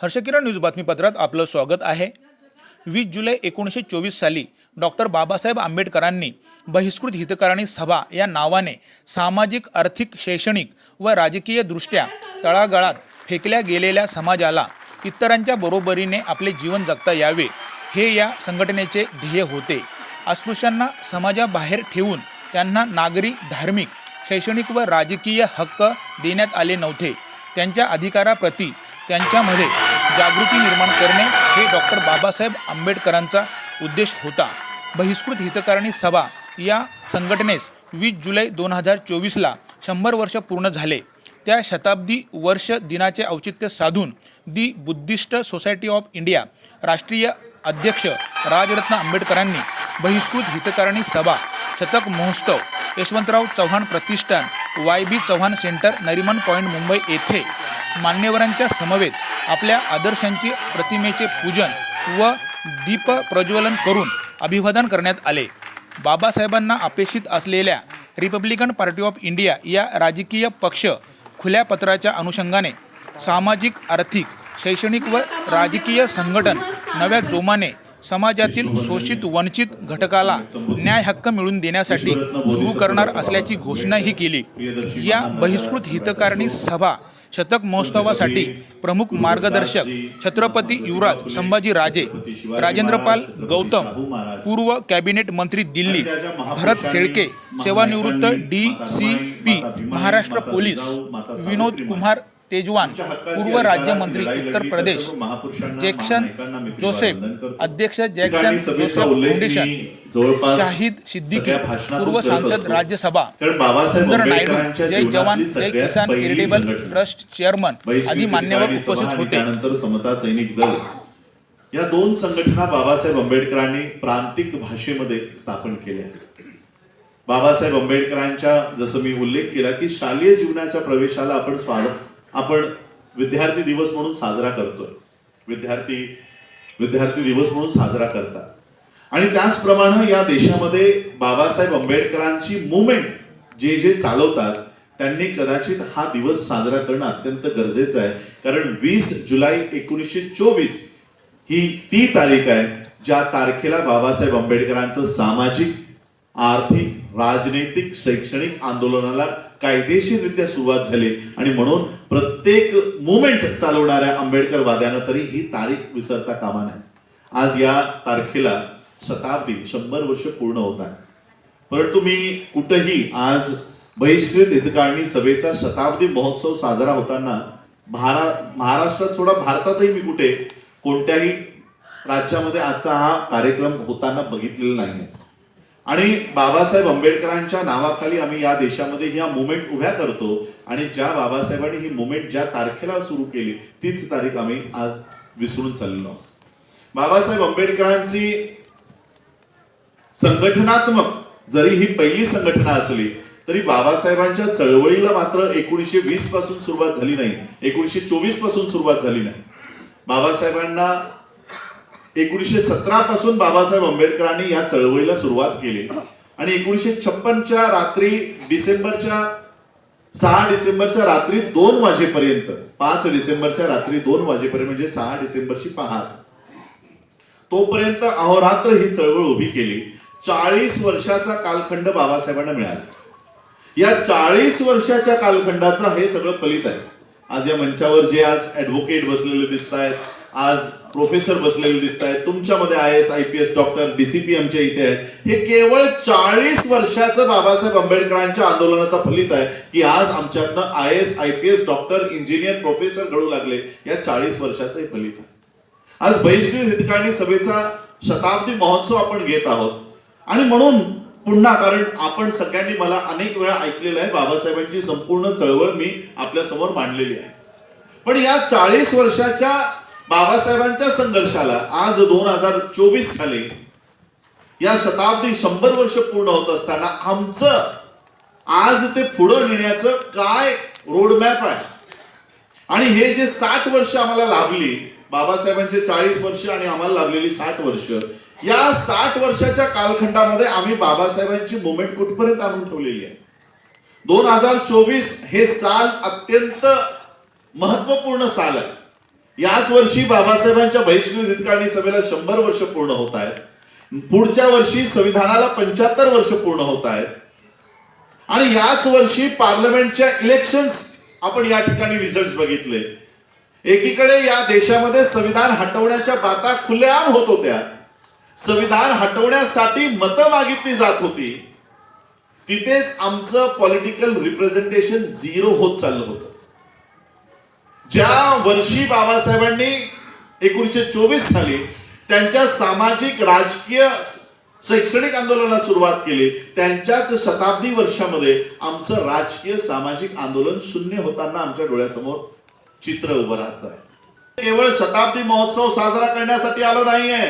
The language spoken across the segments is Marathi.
हर्षकिरण न्यूज बातमीपत्रात आपलं स्वागत आहे. वीस जुलै एकोणीसशे चोवीस साली डॉक्टर बाबासाहेब आंबेडकरांनी बहिष्कृत हितकारणी सभा या नावाने सामाजिक आर्थिक शैक्षणिक व राजकीयदृष्ट्या तळागाळात फेकल्या गेलेल्या समाजाला इतरांच्या बरोबरीने आपले जीवन जगता यावे हे या संघटनेचे ध्येय होते. अस्पृश्यांना समाजाबाहेर ठेवून त्यांना नागरी धार्मिक शैक्षणिक व राजकीय हक्क देण्यात आले नव्हते. त्यांच्या अधिकाराप्रती त्यांच्यामध्ये जागृती निर्माण करणे हे डॉक्टर बाबासाहेब आंबेडकरांचा उद्देश होता. बहिष्कृत हितकारणी सभा या संघटनेस वीस जुलै दोन हजार चोवीसला शंभर वर्ष पूर्ण झाले. त्या शताब्दी वर्ष दिनाचे औचित्य साधून the Buddhist society of India राष्ट्रीय अध्यक्ष राजरत्न आंबेडकरांनी बहिष्कृत हितकारणी सभा शतक महोत्सव यशवंतराव चव्हाण प्रतिष्ठान Y B Chavan centre Nariman point Mumbai येथे मान्यवरांच्या समवेत आपल्या आदर्शांची प्रतिमेचे पूजन व दीप प्रज्वलन करून अभिवादन करण्यात आले. बाबासाहेबांना अपेक्षित असलेल्या रिपब्लिकन पार्टी ऑफ इंडिया या राजकीय पक्ष खुल्या पत्राच्या अनुषंगाने सामाजिक आर्थिक शैक्षणिक व राजकीय संघटन नव्या जोमाने समाजातील शोषित वंचित घटकाला न्याय हक्क मिळवून देण्यासाठी सुरू करणार असल्याची घोषणाही केली. या बहिष्कृत हितकारणी सभा शतक महोत्सवासाठी प्रमुख मार्गदर्शक छत्रपती युवराज संभाजी राजे राजेंद्रपाल गौतम पूर्व कॅबिनेट मंत्री दिल्ली भरत शेळके सेवानिवृत्त D C P Maharashtra police Vinod Kumar Tejwan पूर्व राज्यमंत्री उत्तर प्रदेश जॅक्सन जोसेफ अध्यक्ष Jackson Joseph foundation Shahid Siddiqui पूर्व सांसद राज्यसभा सुंदर नायडू जय जवान जय किसान चॅरिटेबल. ट्रस्ट चेअरमन आदी मान्यवर उपस्थित होते. त्यानंतर समता सैनिक दल. या दोन संघटना बाबासाहेब आंबेडकरांनी प्रांतिक भाषेमध्ये स्थापन केल्या. बाबासाहेब आंबेडकरांच्या जसं मी उल्लेख केला की शालेय जीवनाच्या प्रवेशाला आपण स्वागत आपण विद्यार्थी दिवस म्हणून साजरा करतोय. विद्यार्थी विद्यार्थी दिवस म्हणून साजरा करतात. आणि त्याचप्रमाणे या देशामध्ये बाबासाहेब आंबेडकरांची मुवमेंट जे जे चालवतात त्यांनी कदाचित हा दिवस साजरा करणं अत्यंत गरजेचं आहे. कारण वीस जुलै एकोणीसशे चोवीस ही ती तारीख आहे ज्या तारखेला बाबासाहेब आंबेडकरांचं सामाजिक आर्थिक राजनैतिक शैक्षणिक आंदोलनाला कायदेशीररित्या सुरुवात झाली. आणि म्हणून प्रत्येक मुवमेंट चालवणाऱ्या आंबेडकरवाद्यानं तरी ही तारीख विसरता कामा नाही आज या तारखेला शताब्दी शंभर वर्ष पूर्ण होत आहे. परंतु मी कुठंही आज बहिष्कृत हितकाळणी सभेचा शताब्दी महोत्सव साजरा होताना महारा महाराष्ट्रात सोडा भारतातही मी कुठे कोणत्याही राज्यामध्ये आजचा हा कार्यक्रम होताना बघितलेला नाही आणि बाबासाहेब आंबेडकरांच्या नावाखाली आम्ही या देशामध्ये ह्या मुवमेंट उभ्या करतो आणि ज्या बाबासाहेबांनी ही मुवमेंट ज्या तारखेला सुरू केली तीच तारीख आम्ही आज विसरून चाललेलो बाबासाहेब आंबेडकरांची संघटनात्मक जरी ही पहिली संघटना असली तरी बाबासाहेबांच्या चळवळीला मात्र एकोणीसशे वीसपासून सुरुवात झाली नाही एकोणीसशे चोवीसपासून सुरुवात झाली नाही. बाबासाहेबांना एकोणीसशे सतरा पासून बाबासाहेब आंबेडकरांनी या चळवळीला सुरुवात केली. आणि एकोणीसशे छप्पनच्या रात्री डिसेंबरच्या सहा डिसेंबरच्या रात्री दोन वाजेपर्यंत पाच डिसेंबरच्या रात्री दोन वाजेपर्यंत म्हणजे सहा डिसेंबरची पहाट. तोपर्यंत अहोरात्र ही चळवळ उभी केली. चाळीस वर्षाचा कालखंड बाबासाहेबांना मिळाला. या चाळीस वर्षाच्या कालखंडाचा हे सगळं फलित आहे. आज या मंचावर जे आज ऍडव्होकेट बसलेले दिसत आहेत आज प्रोफेसर बसलेले दिसत आहेत तुमच्यामध्ये I S I P S doctor DCP आमच्या इथे आहेत. हे केवळ चाळीस वर्षाचं बाबासाहेब आंबेडकरांच्या आंदोलनाचा फलित आहे की आज आमच्यातनं I S I P S doctor engineer professor घडू लागले. या चाळीस वर्षाचं हे फलित आहे. आज बहिष्कृत हितकाळणी सभेचा शताब्दी महोत्सव आपण घेत आहोत. आणि म्हणून पुन्हा कारण आपण सगळ्यांनी मला अनेक वेळा ऐकलेलं आहे बाबासाहेबांची संपूर्ण चळवळ मी आपल्यासमोर मांडलेली आहे. पण या चाळीस वर्षाच्या बाबासाहेबांच्या संघर्षाला आज दोन हजार चोवीस साली या शताब्दी शंभर वर्ष पूर्ण होत असताना आमचं आज ते पुढं नेण्याचं काय रोडमॅप आहे? आणि हे जे साठ वर्ष आम्हाला लाभली बाबासाहेबांचे चाळीस वर्ष आणि आम्हाला लाभलेली साठ वर्ष या साठ वर्षाच्या कालखंडामध्ये आम्ही बाबासाहेबांची मुवमेंट कुठपर्यंत आणून ठेवलेली आहे? दोन हजार चोवीस हे साल अत्यंत महत्त्वपूर्ण साल आहे. याच वर्षी बाबासाहेबांच्या बहिष्कृत हितकारणी सभेला शंभर वर्ष पूर्ण होत आहेत. पुढच्या वर्षी संविधानाला पंच्याहत्तर वर्ष पूर्ण होत आहेत. आणि याच वर्षी पार्लमेंटच्या इलेक्शन्स आपण या ठिकाणी रिझल्ट बघितले. एकीकडे या देशामध्ये संविधान हटवण्याच्या बाता खुलेआम होत होत्या. संविधान हटवण्यासाठी मतं मागितली जात होती. तिथेच आमचं पॉलिटिकल रिप्रेझेंटेशन झिरो होत चाललं होतं. ज्या वर्षी बाबासाहेबांनी एकोणीसशे चोवीस साली त्यांच्या सामाजिक राजकीय शैक्षणिक आंदोलनाला सुरुवात केली त्यांच्याच शताब्दी वर्षामध्ये आमचं राजकीय सामाजिक आंदोलन शून्य होताना आमच्या डोळ्यासमोर चित्र उभं राहत आहे. केवळ शताब्दी महोत्सव साजरा करण्यासाठी आलो नाहीये.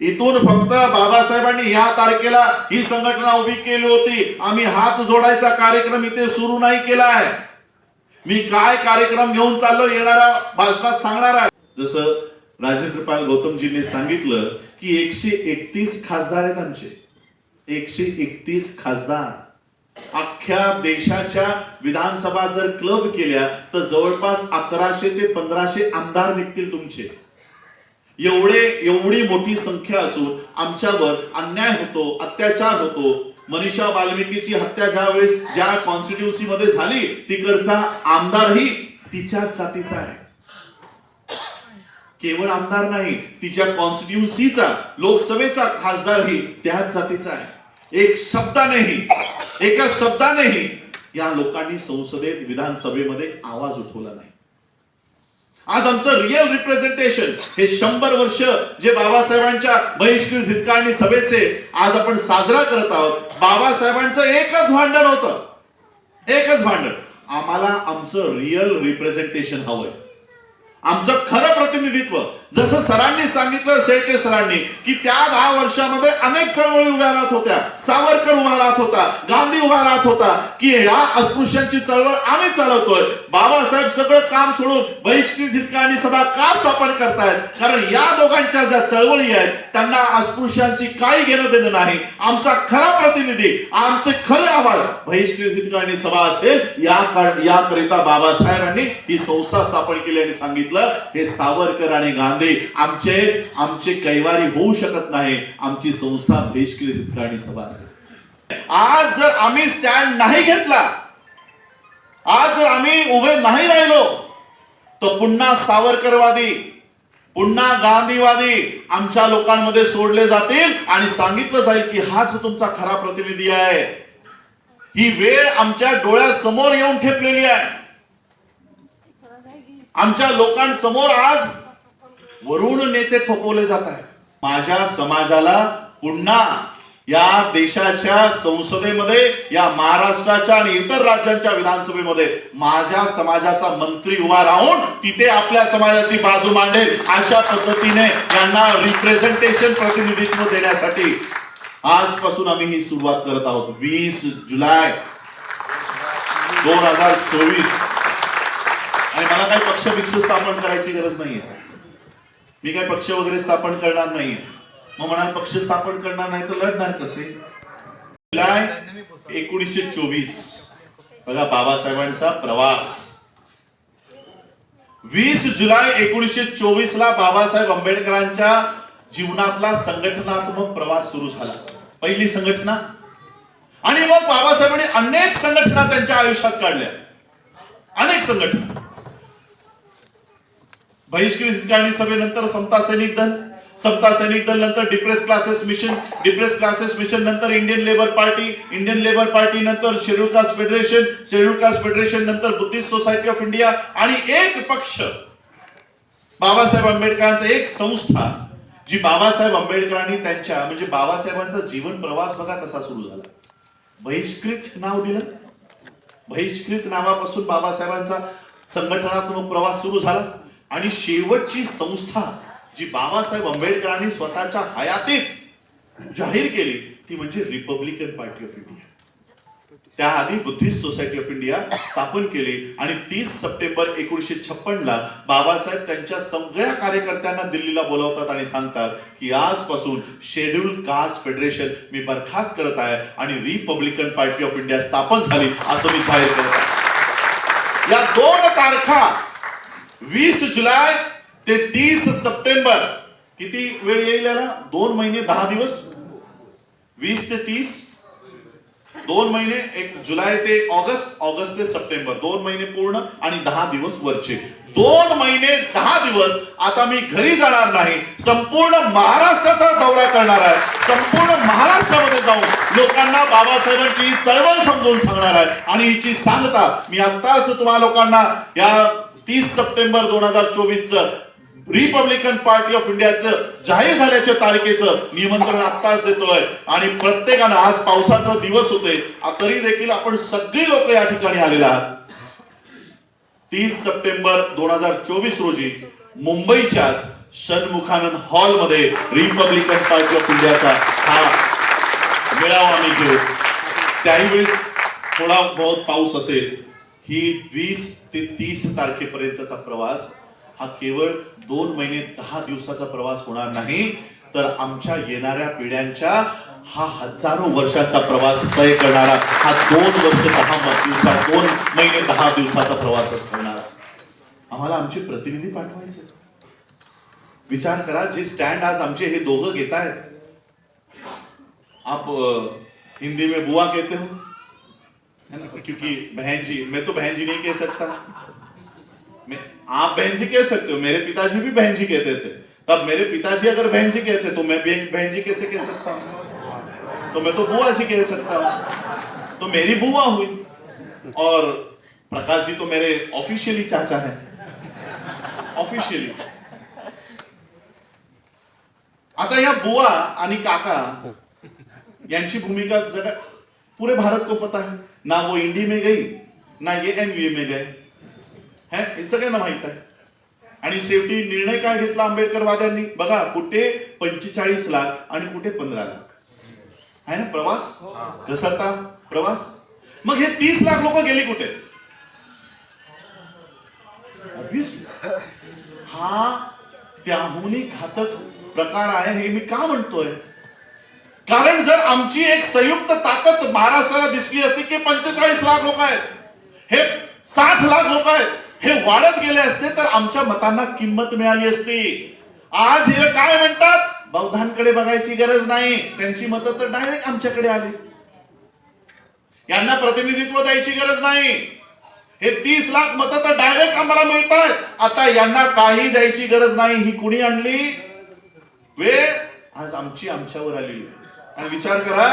इथून फक्त बाबासाहेबांनी या तारखेला ही संघटना उभी केली होती. आम्ही हात जोडायचा कार्यक्रम इथे सुरू नाही केलाय. मी काय कार्यक्रम घेऊन चाललो येणारा भाषणात सांगणार आहे. जसं राजेंद्र पाल गौतमजींनी सांगितलं की एकशे एकतीस खासदार आहेत आमचे. एकशे एकतीस खासदार. अख्ख्या देशाच्या विधानसभा जर क्लब केल्या तर जवळपास अकराशे ते पंधराशे आमदार निघतील तुमचे. एवढे एवढी मोठी संख्या असून आमच्यावर अन्याय होतो अत्याचार होतो. मनीषा वाल्मिकीची हत्या ज्या वेळेस ज्या कॉन्स्टिट्युन्सी मध्ये झाली तिकडचा आमदारही तिच्याच जातीचा आहे. केवळ आमदार नाही तिच्या कॉन्स्टिट्युन्सीचा लोकसभेचा खासदारही त्याच जातीचा आहे. एक शब्दानेही एका शब्दानेही या लोकांनी संसदेत विधानसभेमध्ये आवाज उठवला नाही. आज आमचं रिअल रिप्रेझेंटेशन हे शंभर वर्ष जे बाबासाहेबांच्या बहिष्कृत हितकारणी सभेचे आज आपण साजरा करत आहोत बाबासाहेबांचं एकच भांडण होतं. एकच भांडण. आम्हाला आमचं रिअल रिप्रेझेंटेशन हवंय. आमचं खरं प्रतिनिधित्व. जसं सरांनी सांगितलं शेळके सरांनी की त्या दहा वर्षामध्ये अनेक चळवळी उभ्या राहत होत्या. सावरकर उभा राहत होता गांधी उभा राहत होता की या अस्पृश्यांची चळवळ आम्ही चालवतोय. बाबासाहेब सगळं काम सोडून बहिष्कृत हितकाळणी सभा का स्थापन करतायत? कारण या दोघांच्या ज्या चळवळी आहेत त्यांना अस्पृश्यांची काही घेणं देणं नाही. आमचा खरा प्रतिनिधी आमचे खरे आवाज बहिष्कृत हितकाळणी सभा असेल या याकरिता बाबासाहेबांनी ही संस्था स्थापन केली आणि सांगितलं हे सावरकर आणि गांधी आमचे आमचे कैवारी होऊ शकत नाही. आमची संस्था बहिष्कृत हितकारणी सभा असेल. आज जर आम्ही स्टँड नाही घेतला आज जर आम्ही उभे नाही राहिलो तर पुन्हा सावरकरवादी पुन्हा गांधीवादी आमच्या लोकांमध्ये सोडले जातील आणि सांगितलं जाईल की हा जो तुमचा खरा प्रतिनिधी आहे. ही वेळ आमच्या डोळ्यासमोर येऊन ठेपलेली आहे. आमच्या लोकांसमोर आज वरुण नेते थोपवले जात आहेत. माझ्या समाजाला पुन्हा या देशाच्या संसदेमध्ये या महाराष्ट्राच्या आणि इतर राज्यांच्या विधानसभेमध्ये माझ्या समाजाचा मंत्री उभा राहून तिथे आपल्या समाजाची बाजू मांडेल अशा पद्धतीने यांना रिप्रेझेंटेशन प्रतिनिधित्व देण्यासाठी आजपासून आम्ही ही सुरुवात करत आहोत. वीस जुलै दोन हजार चोवीस. आणि मला काही पक्ष बिक्ष स्थापन करायची गरज नाहीये. मी काय पक्ष वगैरे स्थापन करणार नाही. मग म्हणाल पक्ष स्थापन करणार नाही तर लढणार कसे? जुलै एकोणीसशे चोवीस. बघा बाबासाहेबांचा प्रवास. वीस जुलै एकोणीसशे चोवीस ला बाबासाहेब आंबेडकरांच्या जीवनातला संघटनात्मक प्रवास सुरू झाला. पहिली संघटना. आणि मग बाबासाहेबांनी अनेक संघटना त्यांच्या आयुष्यात काढल्या. अनेक संघटना. बहिष्कृत हितकाळणी सभेनंतर समता सैनिक दल समता सैनिक दल नंतर depress classes mission depress classes mission नंतर Indian labour party Indian labour party नंतर schedule caste federation schedule caste federation नंतर बुद्धिस्ट सोसायटी ऑफ इंडिया आणि एक पक्ष बाबासाहेब आंबेडकरांचा एक संस्था जी बाबासाहेब आंबेडकरांनी त्यांच्या म्हणजे बाबासाहेबांचा जीवन प्रवास बघा कसा सुरू झाला. बहिष्कृत नाव दिलं. बहिष्कृत नावापासून बाबासाहेबांचा संघटनात्मक प्रवास सुरू झाला. आणि शेवटची संस्था जी बाबासाहेब आंबेडकरांनी स्वतःच्या हयातीत जाहीर केली ती म्हणजे रिपब्लिकन पार्टी ऑफ इंडिया त्याआधी बुद्धिस्ट सोसायटी ऑफ इंडिया स्थापन केली आणि तीस सप्टेंबर एकोणीसशे छप्पनला बाबासाहेब त्यांच्या सगळ्या कार्यकर्त्यांना दिल्लीला बोलवतात आणि सांगतात की आजपासून शेड्यूल कास्ट फेडरेशन मी बरखास्त करत आहे आणि रिपब्लिकन पार्टी ऑफ इंडिया स्थापन झाली असं मी जाहीर करत आहे. या दोन तारखा वीस जुलै ते तीस सप्टेंबर. किती वेळ येईल याला? दोन महिने दहा दिवस? वीस ते तीस? दोन महिने एक जुलै ते ऑगस्ट ऑगस्ट ते सप्टेंबर. दोन महिने पूर्ण आणि दहा दिवस वरचे. दोन महिने दहा दिवस आता मी घरी जाणार नाही. संपूर्ण महाराष्ट्राचा दौरा करणार आहे. संपूर्ण महाराष्ट्रामध्ये जाऊन लोकांना बाबासाहेबांची चळवळ समजून सांगणार आहे. आणि हिची सांगता मी आत्ताच तुम्हाला लोकांना या तीस सप्टेंबर दोन हजार चोवीसचं रिपब्लिकन पार्टी ऑफ इंडियाचं जाहीर झाल्याच्या तारखेचं निमंत्रण आत्ताच देतोय. आणि प्रत्येकानं आज पावसाचा दिवस होते तरी देखील आपण सगळी लोक या ठिकाणी आलेले आहात. तीस सप्टेंबर दोन हजार चोवीस रोजी मुंबईच्याच हॉल हॉलमध्ये रिपब्लिकन पार्टी ऑफ इंडियाचा हा मेळावा आम्ही घेऊ. त्याही वेळेस थोडा बहुत पाऊस असेल. ही वीस ते तीस तारखेपर्यंतचा प्रवास हा केवळ दोन महिने दहा दिवसाचा प्रवास होणार नाही तर आमच्या येणाऱ्या पिढ्यांच्या हा हजारो वर्षाचा प्रवास तय करणारा हा दोन वर्ष दहा दिवसा दोन महिने दहा दिवसाचा प्रवासच करणारा आम्हाला आमचे प्रतिनिधी पाठवायचे विचार करा जे स्टँड आज आमचे हे दोघं घेत आहेत आप हिंदी में बुवा कहते हो. क्योंकि बहन जी, मैं तो बहन जी नहीं कह सकता। मैं, आप बहन जी कह सकते हो, मेरे पिताजी भी बहन जी कहते थे। तब मेरे पिताजी अगर बहन जी कहते तो मैं बहन बहन जी कैसे कह सकता हूँ? तो मैं तो बुआ जी कह सकता हूँ। तो मेरी बुआ हुई। और प्रकाश जी तो मेरे ऑफिशियली चाचा है। ऑफिशियली आता या बुआ आणि काका, यांची भूमिका जगा पूरे भारत को पता है। ना वो इंडी में गई ना ये एनवीए में गए। है? हे सगळ्यांना माहीत आहे. आणि शेवटी निर्णय काय घेतला आंबेडकर वाद्यांनी बघा कुठे पंचेचाळीस लाख आणि कुठे पंधरा लाख. आहे ना प्रवास? घसरता प्रवास? मग हे तीस लाख लोक गेली कुठे? ऑब्विसली हा त्याहूनही घातक प्रकार आहे हे मी का म्हणतोय? कारण जर आमची एक संयुक्त ताकद महाराष्ट्राला दिसली असती की पंचेचाळीस लाख लोक आहेत हे साठ लाख लोक आहेत हे वाढत गेले असते तर आमच्या मतांना किंमत मिळाली असती. आज हे काय म्हणतात? बौद्धांकडे बघायची गरज नाही. त्यांची मतं तर डायरेक्ट आमच्याकडे आली. यांना प्रतिनिधित्व द्यायची गरज नाही. हे तीस लाख मतं तर डायरेक्ट आम्हाला मिळत आहेत आता यांना काही द्यायची गरज नाही. ही कुणी आणली? वेळ आज आमची आमच्यावर आलेली आहे आणि विचार करा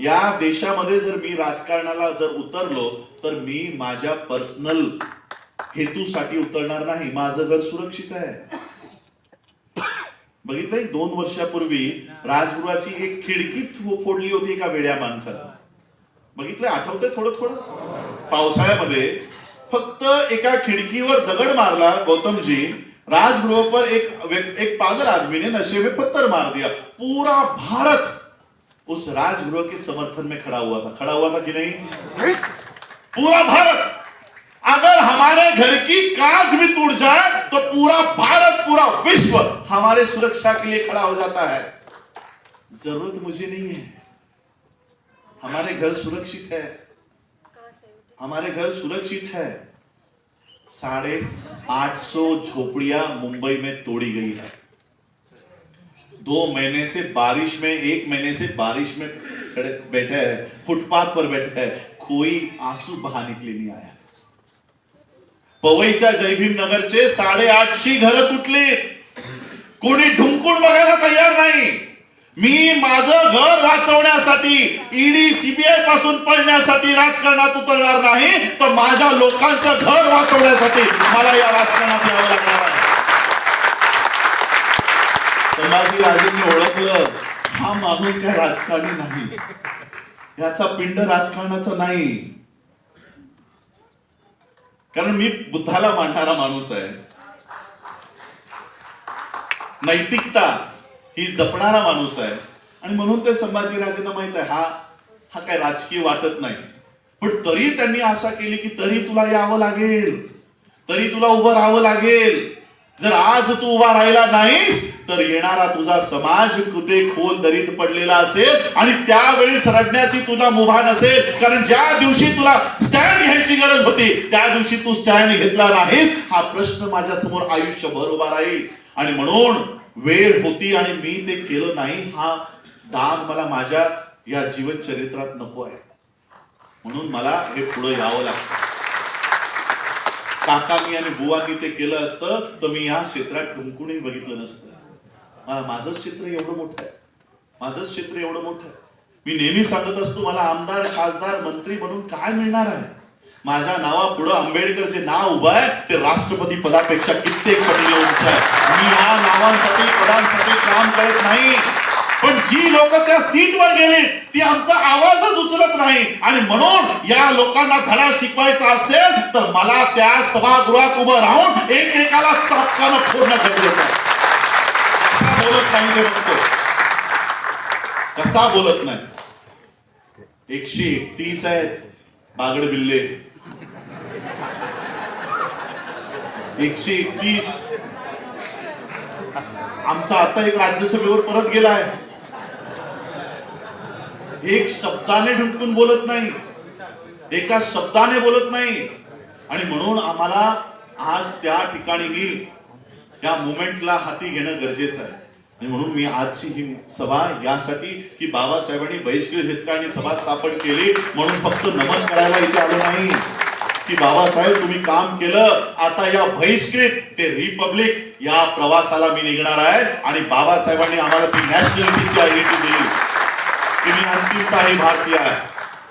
या देशामध्ये जर मी राजकारणाला जर उतरलो तर मी माझ्या पर्सनल हेतूसाठी उतरणार नाही. माझं घर सुरक्षित आहे. बघितलंय दोन वर्षापूर्वी राजगृहाची एक खिडकी फोडली होती एका वेड्या माणसाला बघितलंय आठवतंय थोडं थोडं? पावसाळ्यामध्ये फक्त एका खिडकीवर दगड मारला गौतमजी. राजगृह पर एक एक पागल आदमी ने नशे में पत्थर मार दिया। पूरा भारत उस राजगृह के समर्थन में खड़ा हुआ था। खड़ा हुआ था कि नहीं। पूरा भारत। अगर हमारे घर की कांच भी टूट जाए तो पूरा भारत पूरा विश्व हमारे सुरक्षा के लिए खड़ा हो जाता है। ज़रूरत मुझे नहीं है। हमारे घर सुरक्षित है। हमारे घर सुरक्षित है। साढ़े आठ सौ झोपड़ियाँ मुंबई में तोड़ी गई है। दो महीने से बारिश में, एक महीने से बारिश में खड़े बैठे हैं, फुटपाथ पर बैठे हैं, कोई आँसू बहाने के लिए नहीं आया। पवईच्या जयभीम नगरचे साडेआठशे घरं तुटलीत कोणी ढुंकून बघायला तयार नाही। मी माझं घर वाचवण्यासाठी ईडी सीबीआयपासून पडण्यासाठी राजकारणात उतरणार नाही तर माझ्या लोकांचं घर वाचवण्यासाठी मला या राजकारणात यावं लागणार आहे. संभाजी राजेंनी ओळखलं हा माणूस काय राजकारणी नाही. याचा पिंड राजकारणाचा नाही. कारण मी बुद्धाला मानणारा माणूस आहे. नैतिकता ही जपणारा माणूस आहे. आणि म्हणून ते संभाजीराजेंना माहीत आहे हा हा काय राजकीय वाटत नाही. पण तरी त्यांनी आशा केली की तरी तुला यावं लागेल. तरी तुला उभं राहावं लागेल. जर आज तू उभा राहिला नाहीस तर येणारा तुझा समाज कुठे खोल दरीत पडलेला असेल आणि त्यावेळेस रडण्याची तुला मुभा नसेल. कारण ज्या दिवशी तुला स्टँड घ्यायची गरज होती त्या दिवशी तू स्टँड घेतला नाहीस. हा प्रश्न माझ्यासमोर आयुष्यभर उभा राहील. आणि म्हणून वेळ होती आणि मी ते केलं नाही हा दान मला माझ्या या जीवन चरित्रात नको आहे. म्हणून मला हे पुढे यावं लागतं. काकांनी आणि बुवांनी ते केलं असतं तर मी या क्षेत्रात टुंकूनही बघितलं नसतं. मला माझंच क्षेत्र एवढं मोठं आहे. माझंच क्षेत्र एवढं मोठं आहे. मी नेहमी सांगत असतो मला आमदार खासदार मंत्री म्हणून काय मिळणार आहे? माझ्या नावापुढं आंबेडकरचे नाव उभं आहे ते राष्ट्रपती पदापेक्षा कित्येक पटीने उंच आहे. मी या नावांसाठी पदांसाठी काम करत नाही. पण जी लोक त्या सीटवर गेली ती आमचा आवाजच उचलत नाही. आणि म्हणून या लोकांना धडा शिकवायचा असेल तर मला त्या सभागृहात उभं राहून एकमेकाला चापकानं फोडणं गरजेचं आहे. कसा बोलत नाही ते बघतो कसा बोलत नाही? एकशे एकतीस आहेत बागड बिल्ले एकशे एकतीस. आमचा आता एक राज्यसभेवर परत गेला आहे एक शब्दाने ढुंकून बोलत नाही. एका शब्दाने बोलत नाही. आणि म्हणून आम्हाला आज त्या ठिकाणीही या मुवमेंटला हाती घेणं गरजेचं आहे. आणि म्हणून मी आजची ही सभा यासाठी की बाबासाहेबांनी बहिष्कृत हितकाळणी सभा स्थापन केली म्हणून फक्त नमन करायला इथे आलो नाही. की बाबासाहेब तुम्ही काम केलं आता या बहिष्कृत ते रिपब्लिक या प्रवासाला मी निघणार आहे आणि बाबासाहेबांनी आम्हाला ती नॅशनॅलिटीची आयडेंटिटी दिली. की मी अंतिमता ही भारतीय आहे.